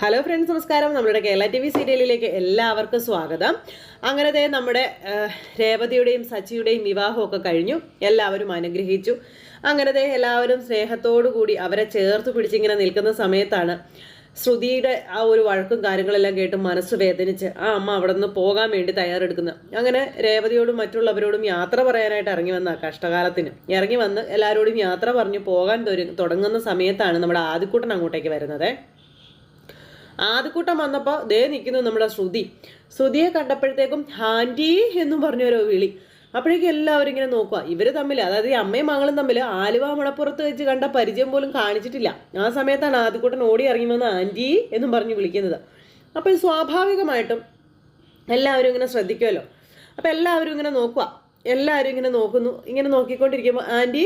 Hello friends നമസ്കാരം. നമ്മുടെ Kerala T V സീരിയലിലേക്ക് എല്ലാവർക്കും സ്വാഗതം. അങ്ങനത്തെ നമ്മുടെ രേവതിയുടെയും സച്ചിയുടെയും വിവാഹമൊക്കെ കഴിഞ്ഞു. എല്ലാവരും അനുഗ്രഹിച്ചു. അങ്ങനത്തെ എല്ലാവരും സ്നേഹത്തോടു കൂടി അവരെ ചേർത്ത് പിടിച്ചിങ്ങനെ നിൽക്കുന്ന സമയത്താണ് ശ്രുതിയുടെ ആ ഒരു വഴക്കും കാര്യങ്ങളെല്ലാം കേട്ട് മനസ്സ് വേദനിച്ച് ആ അമ്മ അവിടെ നിന്ന് പോകാൻ വേണ്ടി തയ്യാറെടുക്കുന്നത് അങ്ങനെ രേവതിയോടും മറ്റുള്ളവരോടും യാത്ര പറയാനായിട്ട് ഇറങ്ങി വന്ന കഷ്ടകാലത്തിന്. ഇറങ്ങി വന്ന് എല്ലാവരോടും യാത്ര പറഞ്ഞു പോകാൻ തുടങ്ങുന്ന സമയത്താണ് നമ്മുടെ ആദ്യക്കൂട്ടൻ അങ്ങോട്ടേക്ക് വരുന്നത്. ആദ്യക്കൂട്ടം വന്നപ്പോൾ ദേ നിൽക്കുന്നു നമ്മുടെ ശ്രുതി. ശ്രുതിയെ കണ്ടപ്പോഴത്തേക്കും ഹാൻഡി എന്ന് പറഞ്ഞൊരു വിളി. അപ്പോഴേക്കും എല്ലാവരും ഇങ്ങനെ നോക്കുക ഇവർ തമ്മിൽ അതായത് ഈ അമ്മയും മകളും തമ്മിൽ ആലുവ മണപ്പുറത്ത് വെച്ച് കണ്ട പരിചയം പോലും കാണിച്ചിട്ടില്ല. ആ സമയത്താണ് ആദ്യക്കൂട്ടൻ ഓടി ഇറങ്ങി വന്ന ആന്റി എന്നും പറഞ്ഞ് വിളിക്കുന്നത്. അപ്പോൾ സ്വാഭാവികമായിട്ടും എല്ലാവരും ഇങ്ങനെ ശ്രദ്ധിക്കുമല്ലോ അപ്പോൾ എല്ലാവരും ഇങ്ങനെ നോക്കുക എല്ലാവരും ഇങ്ങനെ നോക്കുന്നു. ഇങ്ങനെ നോക്കിക്കൊണ്ടിരിക്കുമ്പോൾ ആന്റി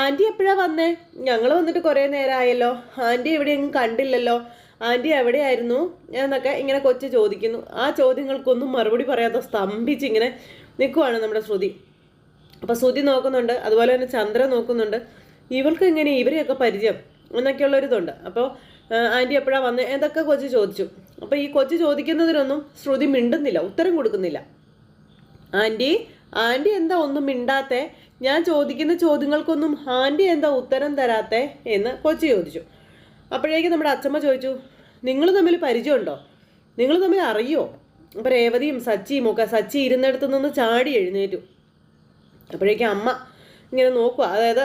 ആന്റി എപ്പോഴാണ് വന്നേ? ഞങ്ങൾ വന്നിട്ട് കുറേ നേരമായല്ലോ ആന്റി എവിടെയെങ്കിലും കണ്ടില്ലല്ലോ. ആന്റി എവിടെയായിരുന്നു എന്നൊക്കെ ഇങ്ങനെ കൊച്ചു ചോദിക്കുന്നു. ആ ചോദ്യങ്ങൾക്കൊന്നും മറുപടി പറയാതെ സ്തംഭിച്ച് ഇങ്ങനെ നിൽക്കുവാണ് നമ്മുടെ ശ്രുതി. അപ്പോൾ ശ്രുതി നോക്കുന്നുണ്ട് അതുപോലെ തന്നെ ചന്ദ്ര നോക്കുന്നുണ്ട്. ഇവൾക്ക് ഇങ്ങനെ ഇവരെയൊക്കെ പരിചയം എന്നൊക്കെയുള്ളൊരിതുണ്ട് അപ്പോൾ ആന്റി എപ്പോഴാണ് വന്നത് എന്തൊക്കെ കൊച്ചു ചോദിച്ചു. അപ്പോൾ ഈ കൊച്ചു ചോദിക്കുന്നതിനൊന്നും ശ്രുതി മിണ്ടുന്നില്ല ഉത്തരം കൊടുക്കുന്നില്ല. ആന്റി ആന്റി എന്താ ഒന്നും മിണ്ടാത്തെ? ഞാൻ ചോദിക്കുന്ന ചോദ്യങ്ങൾക്കൊന്നും ആന്റി എന്താ ഉത്തരം തരാത്തെ? എന്ന് കൊച്ചു ചോദിച്ചു. അപ്പോഴേക്കും നമ്മുടെ അച്ഛമ്മ ചോദിച്ചു നിങ്ങൾ തമ്മിൽ പരിചയമുണ്ടോ? നിങ്ങൾ തമ്മിൽ അറിയോ? അപ്പോൾ രേവതിയും സച്ചിയും ഒക്കെ സച്ചി ഇരുന്നിടത്ത് നിന്ന് ചാടി എഴുന്നേറ്റു. അപ്പോഴേക്കും അമ്മ ഇങ്ങനെ നോക്കുക അതായത്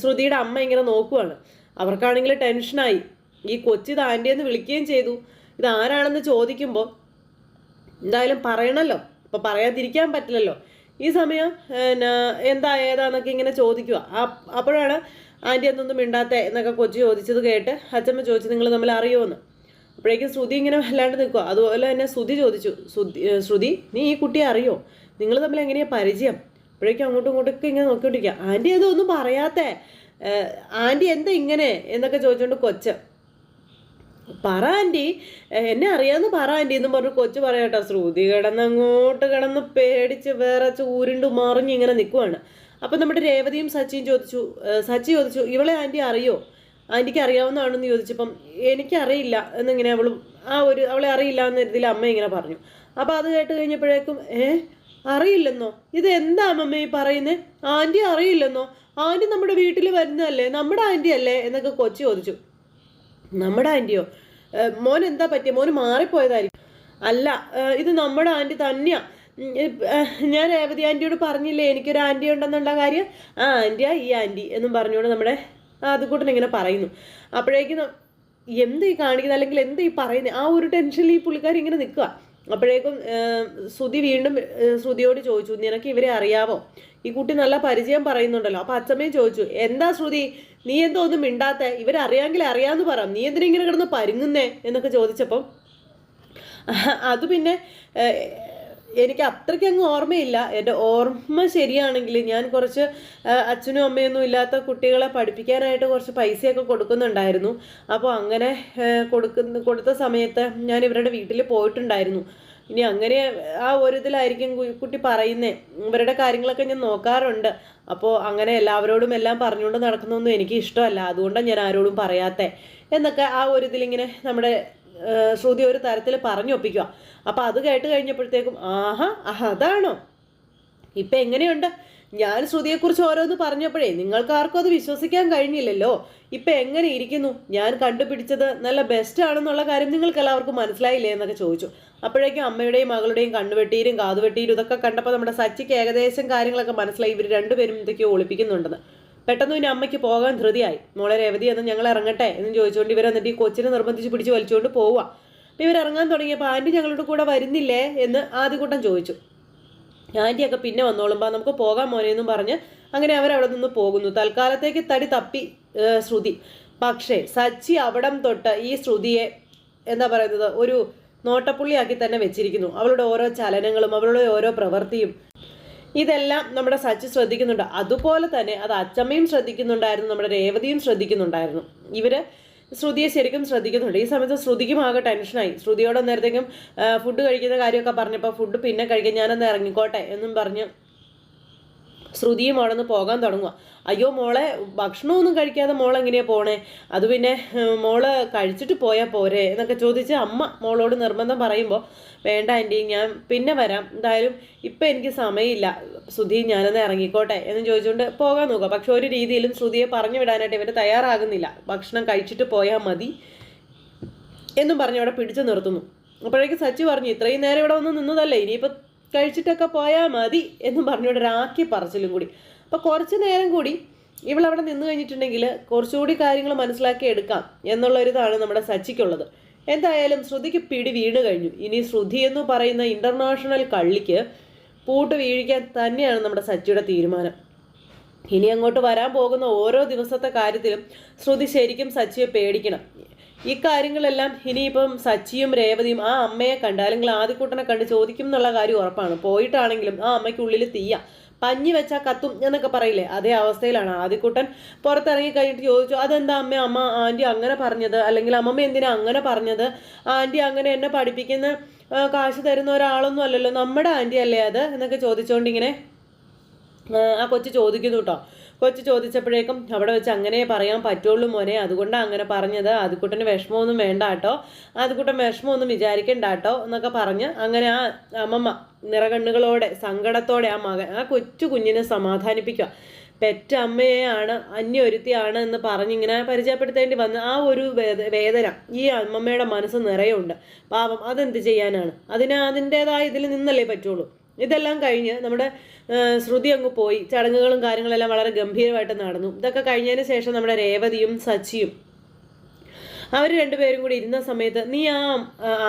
ശ്രുതിയുടെ അമ്മ ഇങ്ങനെ നോക്കുവാണ്. അവർക്കാണെങ്കിൽ ടെൻഷനായി. ഈ കൊച്ചി താന്റെയെന്ന് വിളിക്കുകയും ചെയ്തു. ഇത് ആരാണെന്ന് ചോദിക്കുമ്പോൾ എന്തായാലും പറയണല്ലോ. അപ്പോൾ പറയാതിരിക്കാൻ പറ്റില്ലല്ലോ. ഈ സമയം എന്താ ഏതാന്നൊക്കെ ഇങ്ങനെ ചോദിക്കുക അപ്പോഴാണ് ആന്റി അതൊന്നും മിണ്ടാത്ത എന്നൊക്കെ കൊച്ചു ചോദിച്ചത് കേട്ട് അച്ഛമ്മ ചോദിച്ചു നിങ്ങൾ നമ്മൾ അറിയുമെന്ന് അപ്പോഴേക്കും ശ്രുതി ഇങ്ങനെ വല്ലാണ്ട് നിൽക്കുക അതുപോലെ തന്നെ ശ്രുതി ചോദിച്ചു ശ്രുതി നീ ഈ കുട്ടിയെ അറിയോ? നിങ്ങൾ തമ്മിൽ എങ്ങനെയാണ് പരിചയം? അപ്പോഴേക്കും അങ്ങോട്ടും ഇങ്ങോട്ടൊക്കെ ഇങ്ങനെ നോക്കിക്കൊണ്ടിരിക്കുക ആന്റി അതൊന്നും പറയാത്തേ ആന്റി എന്താ ഇങ്ങനെ? എന്നൊക്കെ ചോദിച്ചുകൊണ്ട് കൊച്ച് പറ ആന്റി എന്നെ അറിയാമെന്ന് പറ ആന്റി എന്നും പറഞ്ഞു കൊച്ചു പറയാട്ടോ ശ്രുതി കിടന്ന് അങ്ങോട്ട് കിടന്ന് പേടിച്ച് വേറെ ചൂരിണ്ട് മറിഞ്ഞ് ഇങ്ങനെ നിൽക്കുവാണ് അപ്പം നമ്മുടെ രേവതിയും സച്ചിയും ചോദിച്ചു സച്ചി ചോദിച്ചു ഇവളെ ആന്റി അറിയോ? ആന്റിക്ക് അറിയാവുന്നതാണെന്ന് ചോദിച്ചപ്പം എനിക്കറിയില്ല എന്നിങ്ങനെ അവൾ ആ ഒരു അവളെ അറിയില്ല എന്ന രീതിയിൽ അമ്മ ഇങ്ങനെ പറഞ്ഞു. അപ്പോൾ അത് കേട്ട് കഴിഞ്ഞപ്പോഴേക്കും ഏ അറിയില്ലെന്നോ? ഇത് എന്താ അമ്മമ്മ ഈ പറയുന്നത് ആന്റി അറിയില്ലെന്നോ? ആന്റി നമ്മുടെ വീട്ടിൽ വരുന്നതല്ലേ? നമ്മുടെ ആന്റി അല്ലേ? എന്നൊക്കെ കൊച്ചു ചോദിച്ചു. നമ്മുടെ ആന്റിയോ മോൻ എന്താ പറ്റിയ? മോന് മാറിപ്പോയതായിരിക്കും. അല്ല ഇത് നമ്മുടെ ആന്റി തന്നെയാ. ഉം, ഇപ്- ഏഹ് ഞാൻ രേവതി ആന്റിയോട് പറഞ്ഞില്ലേ എനിക്കൊരു ആന്റി ഉണ്ടെന്നുള്ള കാര്യം? ആ ആന്റിയാ ഈ ആന്റി എന്നും പറഞ്ഞുകൊണ്ട് നമ്മുടെ അതുകൂട്ടൻ ഇങ്ങനെ പറയുന്നു. അപ്പോഴേക്കും എന്ത് ഈ കാണിക്കുന്നത് അല്ലെങ്കിൽ എന്ത് ഈ പറയുന്നത് ആ ഒരു ടെൻഷനിൽ ഈ പുള്ളിക്കാരി ഇങ്ങനെ നിൽക്കുക അപ്പോഴേക്കും ശ്രുതി വീണ്ടും ശ്രുതിയോട് ചോദിച്ചു നിനക്ക് ഇവരെ അറിയാവോ? ഈ കുട്ടി നല്ല പരിചയം പറയുന്നുണ്ടല്ലോ. അപ്പം അച്ഛമ്മയും ചോദിച്ചു എന്താ ശ്രുതി? നീ എന്തോ ഒന്നും മിണ്ടാത്ത? ഇവരറിയാമെങ്കിൽ അറിയാമെന്ന് പറ. നീ എന്തിനെ ഇങ്ങനെ കിടന്ന് പരുങ്ങുന്നേ? എന്നൊക്കെ ചോദിച്ചപ്പം അത് പിന്നെ എനിക്ക് അത്രയ്ക്ക് അങ്ങ് ഓർമ്മയില്ല. എന്റെ ഓർമ്മ ശരിയാണെങ്കിൽ ഞാൻ കുറച്ച് അച്ഛനും അമ്മയൊന്നും ഇല്ലാത്ത കുട്ടികളെ പഠിപ്പിക്കാനായിട്ട് കുറച്ച് പൈസയൊക്കെ കൊടുക്കുന്നുണ്ടായിരുന്നു. അപ്പോൾ അങ്ങനെ കൊടുക്കുന്ന കൊടുത്ത സമയത്ത് ഞാൻ ഇവരുടെ വീട്ടിൽ പോയിട്ടുണ്ടായിരുന്നു. ഇനി അങ്ങനെ ആ ഒരു ഇതിലായിരിക്കും കുട്ടി പറയുന്നേ. ഇവരുടെ കാര്യങ്ങളൊക്കെ ഞാൻ നോക്കാറുണ്ട്. അപ്പോൾ അങ്ങനെ എല്ലാവരോടും എല്ലാം പറഞ്ഞുകൊണ്ട് നടക്കുന്നൊന്നും എനിക്ക് ഇഷ്ടമല്ല. അതുകൊണ്ടാണ് ഞാൻ ആരോടും പറയാത്തേ എന്നൊക്കെ ആ ഒരു ഇതിലിങ്ങനെ നമ്മുടെ ശ്രുതി ഒരു തരത്തിൽ പറഞ്ഞൊപ്പിക്കുക അപ്പോൾ അത് കേട്ട് കഴിഞ്ഞപ്പോഴത്തേക്കും ആഹാ അതാണോ? ഇപ്പം എങ്ങനെയുണ്ട്? ഞാൻ ശ്രുതിയെക്കുറിച്ച് ഓരോന്ന് പറഞ്ഞപ്പോഴേ നിങ്ങൾക്ക് ആർക്കും അത് വിശ്വസിക്കാൻ കഴിഞ്ഞില്ലല്ലോ. ഇപ്പം എങ്ങനെ ഇരിക്കുന്നു? ഞാൻ കണ്ടുപിടിച്ചത് നല്ല ബെസ്റ്റ് ആണെന്നുള്ള കാര്യം നിങ്ങൾക്ക് എല്ലാവർക്കും മനസ്സിലായില്ലേ എന്നൊക്കെ ചോദിച്ചു. അപ്പോഴേക്കും അമ്മയുടെയും മകളുടെയും കണ്ണുവെട്ടിയിലും കാതുവെട്ടിയിലും ഇതൊക്കെ കണ്ടപ്പോൾ നമ്മുടെ സച്ചിക്ക് ഏകദേശം കാര്യങ്ങളൊക്കെ മനസ്സിലായി. ഇവർ രണ്ടുപേരും ഇതൊക്കെ ഒളിപ്പിക്കുന്നുണ്ടെന്ന്. പെട്ടെന്ന് പിന്നെ അമ്മയ്ക്ക് പോകാൻ ധൃതിയായി. മോളെ രേവതി എന്ന് ഞങ്ങൾ ഇറങ്ങട്ടെ? എന്ന് ചോദിച്ചുകൊണ്ട് ഇവർ എന്നിട്ട് ഈ കൊച്ചിനെ നിർബന്ധിച്ച് പിടിച്ച് വലിച്ചുകൊണ്ട് പോവുക അപ്പോൾ ഇവർ ഇറങ്ങാൻ തുടങ്ങിയപ്പോൾ ആന്റി ഞങ്ങളുടെ കൂടെ വരുന്നില്ലേ? എന്ന് ആദ്യകൂട്ടം ചോദിച്ചു. ആന്റിയൊക്കെ പിന്നെ വന്നോളുമ്പോൾ നമുക്ക് പോകാൻ മോനെ എന്നും പറഞ്ഞ് അങ്ങനെ അവരവിടെ നിന്ന് പോകുന്നു. തൽക്കാലത്തേക്ക് തടി തപ്പി ശ്രുതി. പക്ഷേ സച്ചി അവിടം തൊട്ട് ഈ ശ്രുതിയെ എന്താ പറയുന്നത് ഒരു നോട്ടപ്പുള്ളിയാക്കി തന്നെ വെച്ചിരിക്കുന്നു. അവളുടെ ഓരോ ചലനങ്ങളും അവളുടെ ഓരോ പ്രവൃത്തിയും ഇതെല്ലാം നമ്മുടെ സച്ചി ശ്രദ്ധിക്കുന്നുണ്ട്. അതുപോലെ തന്നെ അത് അച്ചമ്മയും ശ്രദ്ധിക്കുന്നുണ്ടായിരുന്നു നമ്മുടെ രേവതിയും ശ്രദ്ധിക്കുന്നുണ്ടായിരുന്നു. ഇവർ ശ്രുതിയെ ശരിക്കും ശ്രദ്ധിക്കുന്നുണ്ട്. ഈ സമയത്ത് ശ്രുതിക്കും ആകെ ടെൻഷനായി. ശ്രുതിയോട് നേരത്തേക്കും ഫുഡ് കഴിക്കുന്ന കാര്യമൊക്കെ പറഞ്ഞപ്പോൾ ഫുഡ് പിന്നെ കഴിക്കാൻ ഞാനൊന്ന് ഇറങ്ങിക്കോട്ടെ എന്നും പറഞ്ഞ് ശ്രുതിയും അവിടെ നിന്ന് പോകാൻ തുടങ്ങുക അയ്യോ മോളെ ഭക്ഷണമൊന്നും കഴിക്കാതെ മോൾ എങ്ങനെയാ പോണേ? അത് പിന്നെ മോൾ കഴിച്ചിട്ട് പോയാൽ പോരെ എന്നൊക്കെ ചോദിച്ച് അമ്മ മോളോട് നിർബന്ധം പറയുമ്പോൾ വേണ്ട ആന്റി ഞാൻ പിന്നെ വരാം. എന്തായാലും ഇപ്പം എനിക്ക് സമയമില്ല. ശ്രുതി ഞാനൊന്ന് ഇറങ്ങിക്കോട്ടെ എന്ന് ചോദിച്ചുകൊണ്ട് പോകാൻ നോക്കുക. പക്ഷെ ഒരു രീതിയിലും ശ്രുതിയെ പറഞ്ഞു വിടാനായിട്ട് ഇവർ തയ്യാറാകുന്നില്ല. ഭക്ഷണം കഴിച്ചിട്ട് പോയാൽ മതി എന്നും പറഞ്ഞ് അവിടെ പിടിച്ചു നിർത്തുന്നു. അപ്പോഴേക്ക് സച്ചി പറഞ്ഞു ഇത്രയും നേരം ഇവിടെ വന്ന് നിന്നതല്ലേ? ഇനിയിപ്പോൾ കഴിച്ചിട്ടൊക്കെ പോയാൽ മതി എന്നും പറഞ്ഞുകൊണ്ട് ഒരാക്കി പറച്ചിലും കൂടി. അപ്പോൾ കുറച്ച് നേരം കൂടി ഇവളവിടെ നിന്ന് കഴിഞ്ഞിട്ടുണ്ടെങ്കിൽ കുറച്ചുകൂടി കാര്യങ്ങൾ മനസ്സിലാക്കി എടുക്കാം എന്നുള്ളൊരിതാണ് നമ്മുടെ സച്ചിക്കുള്ളത്. എന്തായാലും ശ്രുതിക്ക് പിടി വീണ് കഴിഞ്ഞു. ഇനി ശ്രുതി എന്ന് പറയുന്ന ഇന്റർനാഷണൽ കള്ളിക്ക് പൂട്ട് വീഴിക്കാൻ തന്നെയാണ് നമ്മുടെ സച്ചിയുടെ തീരുമാനം. ഇനി അങ്ങോട്ട് വരാൻ പോകുന്ന ഓരോ ദിവസത്തെ കാര്യത്തിലും ശ്രുതി ശരിക്കും സച്ചിയെ പേടിക്കണം. ഈ കാര്യങ്ങളെല്ലാം ഇനിയിപ്പം സച്ചിയും രേവതിയും ആ അമ്മയെ കണ്ട് അല്ലെങ്കിൽ ആദ്യക്കൂട്ടനെ കണ്ട് ചോദിക്കും എന്നുള്ള കാര്യം ഉറപ്പാണ്. പോയിട്ടാണെങ്കിലും ആ അമ്മയ്ക്കുള്ളിൽ തീയ. പഞ്ഞി വെച്ചാൽ കത്തും എന്നൊക്കെ പറയില്ലേ? അതേ അവസ്ഥയിലാണ് ആദ്യക്കൂട്ടൻ പുറത്തിറങ്ങി കഴിഞ്ഞിട്ട് ചോദിച്ചു അതെന്താ അമ്മ? അമ്മ ആന്റി അങ്ങനെ പറഞ്ഞത്? അല്ലെങ്കിൽ അമ്മമ്മ എന്തിനാ അങ്ങനെ പറഞ്ഞത്? ആന്റി അങ്ങനെ എന്നെ പഠിപ്പിക്കുന്ന കാശ് തരുന്ന ഒരാളൊന്നും അല്ലല്ലോ. നമ്മുടെ ആന്റി അല്ലേ അത്? എന്നൊക്കെ ചോദിച്ചുകൊണ്ടിങ്ങനെ ആ കൊച്ചു ചോദിക്കുന്നു കേട്ടോ കൊച്ചു ചോദിച്ചപ്പോഴേക്കും അവിടെ വെച്ച് അങ്ങനെ പറയാൻ പറ്റുള്ളൂ മോനെ. അതുകൊണ്ടാണ് അങ്ങനെ പറഞ്ഞത്. അതുകൂട്ടന് വിഷമമൊന്നും വേണ്ട കേട്ടോ. അതുകൂട്ടൻ വിഷമമൊന്നും വിചാരിക്കണ്ട കേട്ടോ എന്നൊക്കെ പറഞ്ഞ് അങ്ങനെ ആ അമ്മമ്മ നിറകണ്ണുകളോടെ സങ്കടത്തോടെ ആ മകൻ ആ കൊച്ചു കുഞ്ഞിനെ സമാധാനിപ്പിക്കുക. പെറ്റ അമ്മയെയാണ് അന്യൊരുത്തിയാണ് എന്ന് പറഞ്ഞിങ്ങനെ പരിചയപ്പെടുത്തേണ്ടി വന്ന ആ ഒരു വേദ വേദന ഈ അമ്മമ്മയുടെ മനസ്സ് നിറയുണ്ട്. പാപം അതെന്ത് ചെയ്യാനാണ്? അതിന് അതിന്റെതായ ഇതിൽ നിന്നല്ലേ പറ്റുള്ളൂ. ഇതെല്ലാം കഴിഞ്ഞ് നമ്മുടെ ശ്രുതി അങ്ങ് പോയി. ചടങ്ങുകളും കാര്യങ്ങളെല്ലാം വളരെ ഗംഭീരമായിട്ട് നടന്നു. ഇതൊക്കെ കഴിഞ്ഞതിന് ശേഷം നമ്മുടെ രേവതിയും സച്ചിയും അവർ രണ്ടുപേരും കൂടി ഇരുന്ന സമയത്ത് നീ ആ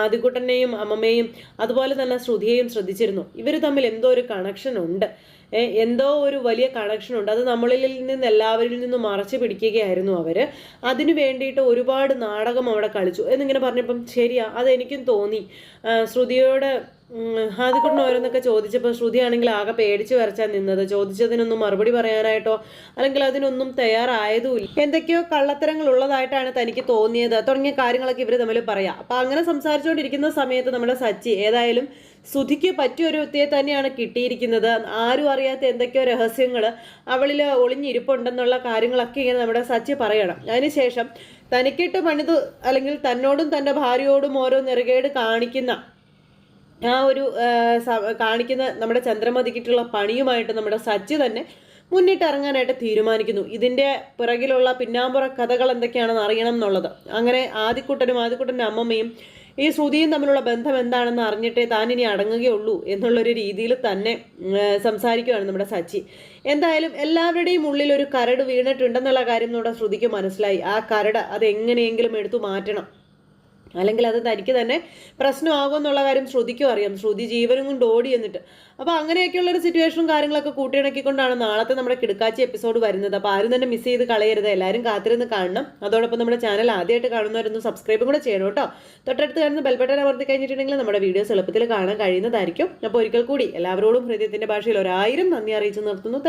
ആദികുട്ടനെയും അമ്മമ്മയും അതുപോലെ തന്നെ ശ്രുതിയെയും ശ്രദ്ധിച്ചിരുന്നു. ഇവർ തമ്മിൽ എന്തോ ഒരു കണക്ഷൻ ഉണ്ട്. എന്തോ ഒരു വലിയ കണക്ഷൻ ഉണ്ട്. അത് നമ്മളിൽ നിന്ന് എല്ലാവരിൽ നിന്നും മറച്ചു പിടിക്കുകയായിരുന്നു അവർ അതിനു വേണ്ടിയിട്ട് ഒരുപാട് നാടകം അവിടെ കളിച്ചു. എന്നിങ്ങനെ പറഞ്ഞപ്പം ശരിയാ അതെനിക്കും തോന്നി. ശ്രുതിയോട് ആദ്യക്കുട്ടൻ ഓരോന്നൊക്കെ ചോദിച്ചപ്പോൾ ശ്രുതിയാണെങ്കിൽ ആകെ പേടിച്ചു വരച്ചാൽ നിന്നത്. ചോദിച്ചതിനൊന്നും മറുപടി പറയാനായിട്ടോ അല്ലെങ്കിൽ അതിനൊന്നും തയ്യാറായതുമില്ല എന്തൊക്കെയോ കള്ളത്തരങ്ങൾ ഉള്ളതായിട്ടാണ് തനിക്ക് തോന്നിയത്. തുടങ്ങിയ കാര്യങ്ങളൊക്കെ ഇവർ തമ്മിൽ പറയാം. അപ്പം അങ്ങനെ സംസാരിച്ചുകൊണ്ടിരിക്കുന്ന സമയത്ത് നമ്മുടെ സച്ചി ഏതായാലും സുധിക്ക് പറ്റിയൊരു വ്യക്തിയെ തന്നെയാണ് കിട്ടിയിരിക്കുന്നത്. ആരും അറിയാത്ത എന്തൊക്കെയോ രഹസ്യങ്ങൾ അവളിൽ ഒളിഞ്ഞിരിപ്പുണ്ടെന്നുള്ള കാര്യങ്ങളൊക്കെ ഇങ്ങനെ നമ്മുടെ സച്ചി പറയണം. അതിനുശേഷം തനിക്കിട്ട് പണിത് അല്ലെങ്കിൽ തന്നോടും തന്റെ ഭാര്യയോടും ഓരോ നിറകേട് കാണിക്കുന്ന ആ ഒരു കാണിക്കുന്ന നമ്മുടെ ചന്ദ്രമതിക്കിട്ടുള്ള പണിയുമായിട്ട് നമ്മുടെ സച്ചി തന്നെ മുന്നിട്ടിറങ്ങാനായിട്ട് തീരുമാനിക്കുന്നു. ഇതിന്റെ പിറകിലുള്ള പിന്നാമ്പുറ കഥകൾ എന്തൊക്കെയാണെന്ന് അറിയണം എന്നുള്ളത്. അങ്ങനെ ആദിക്കുട്ടനും ആദിക്കുട്ടന്റെ അമ്മമ്മയും ഈ ശ്രുതിയും തമ്മിലുള്ള ബന്ധം എന്താണെന്ന് അറിഞ്ഞിട്ടേ താൻ ഇനി അടങ്ങുകയുള്ളൂ എന്നുള്ളൊരു രീതിയിൽ തന്നെ സംസാരിക്കുകയാണ് നമ്മുടെ സച്ചി എന്തായാലും എല്ലാവരുടെയും ഉള്ളിൽ ഒരു കരട് വീണിട്ടുണ്ടെന്നുള്ള കാര്യം നമ്മുടെ ശ്രുതിക്ക് മനസ്സിലായി. ആ കരട് അത് എങ്ങനെയെങ്കിലും എടുത്തു മാറ്റണം. അല്ലെങ്കിൽ അത് തനിക്ക് തന്നെ പ്രശ്നമാകും എന്നുള്ള കാര്യം ശ്രുതിക്കും അറിയാം. ശ്രുതി ജീവനും കൊണ്ട് ഓടി എന്നിട്ട് അപ്പോൾ അങ്ങനെയൊക്കെയുള്ള ഒരു സിറ്റുവേഷനും കാര്യങ്ങളൊക്കെ കൂട്ടിയിണക്കിക്കൊണ്ടാണ് നാളത്തെ നമ്മുടെ കിടക്കാച്ചി എപ്പിസോഡ് വരുന്നത്. അപ്പോൾ ആരും തന്നെ മിസ് ചെയ്ത് കളയരുത്. എല്ലാവരും കാത്തിരുന്ന് കാണണം. അതോടൊപ്പം നമ്മുടെ ചാനൽ ആദ്യമായിട്ട് കാണുന്നവരൊന്ന് സബ്സ്ക്രൈബും കൂടെ ചെയ്യണം കേട്ടോ. തൊട്ടടുത്ത് കാണുന്ന ബെൽബട്ടൻ അമർത്തി കഴിഞ്ഞിട്ടുണ്ടെങ്കിൽ നമ്മുടെ വീഡിയോസ് എളുപ്പത്തിൽ കാണാൻ കഴിയുന്നതായിരിക്കും. അപ്പോൾ ഒരിക്കൽ കൂടി എല്ലാവരോടും ഹൃദയത്തിന്റെ ഭാഷയിൽ ഒരായിരം നന്ദി അറിയിച്ചു നിർത്തുന്നു.